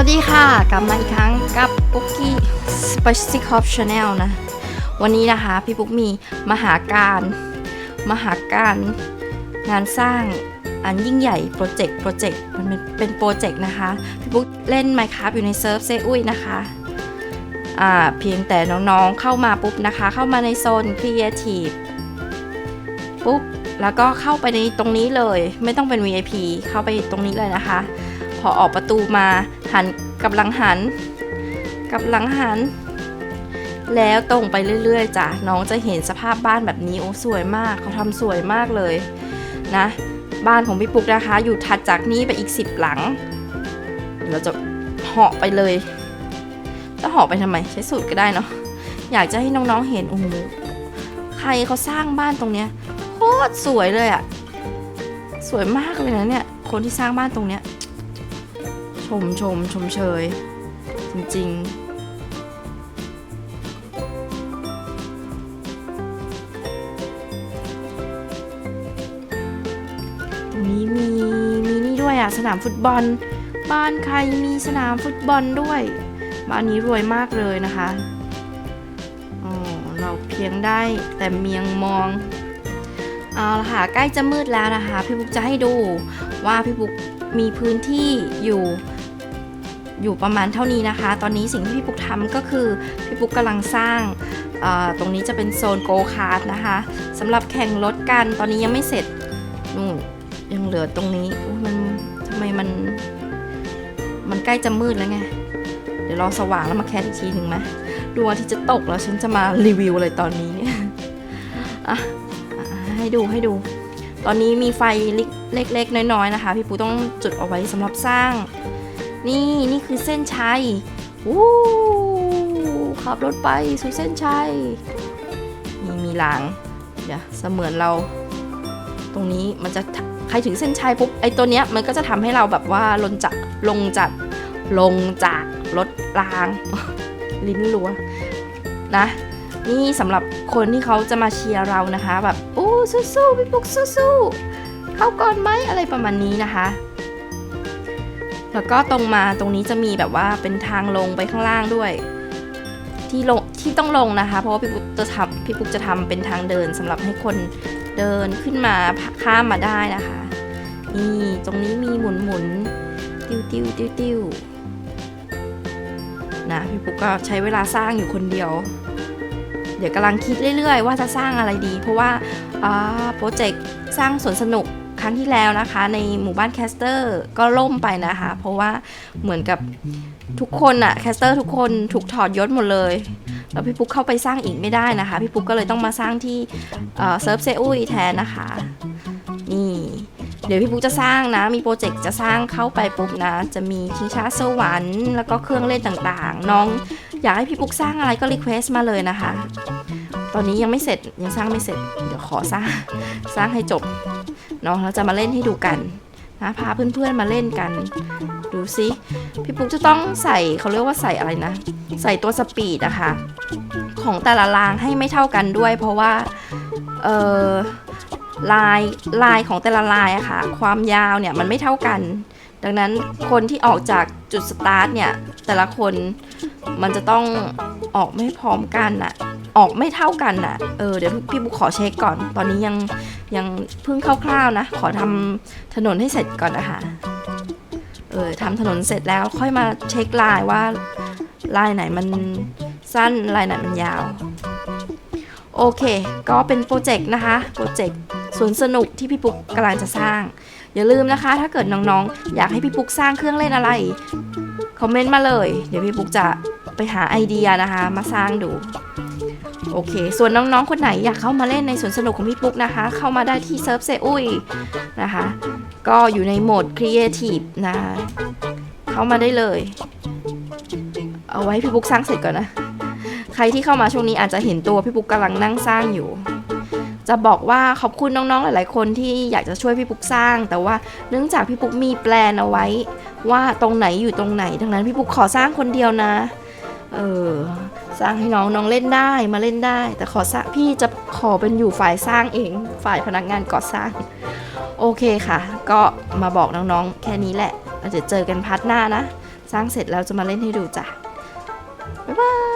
วัสดีค่ะ กลับมาอีกครั้งกับปุ๊กกี้ Spicy Cop Channel นะ วันนี้นะคะ พี่ปุ๊กมีมหาการ มหาการงานสร้างอันยิ่งใหญ่ โปรเจกต์โปรเจกต์มันเป็นเป็นโปรเจกต์นะคะ พี่ปุ๊กเล่น Minecraft อยู่ในเซิร์ฟเซอุยนะคะอ่าเพียงแต่น้องๆเข้ามาปุ๊บนะคะ เข้ามาในโซน Creative ปุ๊บแล้วก็เข้าไปในตรงนี้เลย ไม่ต้องเป็น VIP เข้าไปตรงนี้เลยนะคะ พอออกประตูมา หันกับหลังหัน กับหลังหัน แล้วตรงไปเรื่อย ๆจ้ะน้องจะเห็นสภาพบ้านแบบนี้โอ้สวยมากเขาทำสวยมากเลยนะ บ้านของพี่ปุ๊กนะคะ อยู่ถัดจากนี้ไปอีก 10 หลังเดี๋ยวเราจะเหาะไปเลยจะเหาะไปทำไมใช้สูตรก็ได้เนาะอยากจะให้น้องๆเห็นโอ้โหใครเขาสร้างบ้านตรงเนี้ยโคตรสวยเลยอะสวยมากเลยนะเนี่ยคนที่สร้างบ้านตรงเนี้ย ชมชมชมเชย จริง ๆนี้มีมีนี่ด้วยอะสนามฟุตบอล บ้านใครมีสนามฟุตบอลด้วย บ้านนี้รวยมากเลยนะคะอ๋อเราเพียงได้แต่เมียงมองเอาละค่ะใกล้จะมืดแล้วนะคะ พี่บุ๊กจะให้ดูว่าพี่บุ๊กมีพื้นที่อยู่ อยู่ประมาณเท่านี้นะคะ ตอนนี้สิ่งที่พี่ปุ๊กทำก็คือ พี่ปุ๊กกำลังสร้างตรงนี้จะเป็นโซนโกคาร์ดนะคะสำหรับแข่งรถกันตอนนี้ยังไม่เสร็จนู่นยังเหลือตรงนี้มันทำไมมัน มันใกล้จะมืดแล้วไง เดี๋ยวรอสว่างแล้วมาแคสอีกทีหนึ่งไหมดวงอาที่จะตกแล้วฉันจะมารีวิวเลยตอนนี้เนี่ยอะอะให้ดูให้ดู ตอนนี้มีไฟเล็กๆ น้อยๆนะคะ พี่ปูต้องจุดเอาไว้สำหรับสร้าง นี่นี่คือเส้นชัยวู้ขับรถไปสู่เส้นชัยนี่มีหลังเดี๋ยวเสมือนเรา ตรงนี้มันจะใครถึงเส้นชัยปุ๊บไอ้ตัวเนี้ยมันก็จะทำให้เราแบบว่าลงจากลงจากลงจากรถราง ลิ้นรัวนะ นี่สำหรับคนที่เขาจะมาเชียร์เรานะคะ แบบโอ้สู้ๆพี่ปุ๊กสู้ๆเข้าก่อนไหมอะไรประมาณนี้นะคะ แล้วก็ตรงมาตรงนี้จะมีแบบว่าเป็นทางลงไปข้างล่างด้วย ที่ลงที่ต้องลงนะคะ เพราะว่าพี่ปุ๊กจะทำพี่ปุ๊กจะทำเป็นทางเดินสำหรับให้คนเดินขึ้นมาข้ามมาได้นะคะ นี่ตรงนี้มีหมุนหมุนติ้วติ้วติ้วติ้วนะพี่ปุ๊กก็ใช้เวลาสร้างอยู่คนเดียว เดี๋ยวกำลังคิดเรื่อยๆ ว่าจะสร้างอะไรดี เพราะว่าอ่าโปรเจกต์สร้างสวนสนุก ครั้งที่แล้วนะคะ ในหมู่บ้านแคสเตอร์ก็ล่มไปนะคะ เพราะว่าเหมือนกับทุกคนอะแคสเตอร์ทุกคนถูกถอดยศหมดเลยแล้วพี่ปุ๊กเข้าไปสร้างอีกไม่ได้นะคะ พี่ปุ๊กก็เลยต้องมาสร้างที่เซิร์ฟเซอุยแทนนะคะ นี่เดี๋ยวพี่ปุ๊กจะสร้างนะ มีโปรเจกต์จะสร้างเข้าไปปุ๊บนะ จะมีชิงช้าสวรรค์แล้วก็เครื่องเล่นต่างๆ น้องอยากให้พี่ปุ๊กสร้างอะไรก็รีเควสต์มาเลยนะคะ ตอนนี้ยังไม่เสร็จยังสร้างไม่เสร็จ เดี๋ยวขอสร้างสร้างให้จบ เนาะเราจะมาเล่นให้ดูกันนะพาเพื่อนๆมาเล่นกัน ดูซิพี่ปุ๊กจะต้องใส่เขาเรียกว่าใส่อะไรนะ ใส่ตัวสปีดอะค่ะของแต่ละรางให้ไม่เท่ากันด้วย เพราะว่าเออลายลายของแต่ละลายอะค่ะ ความยาวเนี่ยมันไม่เท่ากัน ดังนั้นคนที่ออกจากจุดสตาร์ทเนี่ยแต่ละคนมันจะต้องออกไม่พร้อมกันอะออกไม่เท่ากันอะเออเดี๋ยวพี่บุ๊กขอเช็คก่อน ตอนนี้ยัง ยังเพิ่งคร่าวๆนะ ขอทำถนนให้เสร็จก่อนนะคะเออทำถนนเสร็จแล้วค่อยมาเช็คลายว่าลายไหนมันสั้นลายไหนมันยาว โอเค ก็เป็นโปรเจกต์นะคะโปรเจกต์สวนสนุกที่พี่ปุ๊กกำลังจะสร้าง อย่าลืมนะคะ ถ้าเกิดน้องๆ อยากให้พี่ปุ๊กสร้างเครื่องเล่นอะไร คอมเมนต์มาเลย เดี๋ยวพี่ปุ๊กจะไปหาไอเดียนะคะ มาสร้างดู โอเค ส่วนน้องๆ คนไหนอยากเข้ามาเล่นในสวนสนุกของพี่ปุ๊กนะคะ เข้ามาได้ที่เซิร์ฟเซอุยนะคะ ก็อยู่ในโหมด Creative นะคะ เข้ามาได้เลย เอาไว้พี่ปุ๊กสร้างเสร็จก่อนนะ ใครที่เข้ามาช่วงนี้อาจจะเห็นตัวพี่ปุ๊กกำลังนั่งสร้างอยู่ จะบอกว่าขอบคุณน้องๆ หลายๆ คนที่อยากจะช่วยพี่ปุ๊กสร้าง แต่ว่าเนื่องจากพี่ปุ๊กมีแปลนเอาไว้ ว่าตรงไหนอยู่ตรงไหน ดังนั้นพี่ปุ๊กขอสร้างคนเดียวนะ เออ สร้างให้น้องน้องเล่นได้มาเล่นได้ แต่ขอสร้างพี่จะขอเป็นอยู่ฝ่ายสร้างเอง ฝ่ายพนักงานก่อสร้าง โอเคค่ะ ก็มาบอกน้องๆ แค่นี้แหละเราจะเจอกันพัทหน้านะ สร้างเสร็จแล้วจะมาเล่นให้ดูจ้ะบ๊ายบาย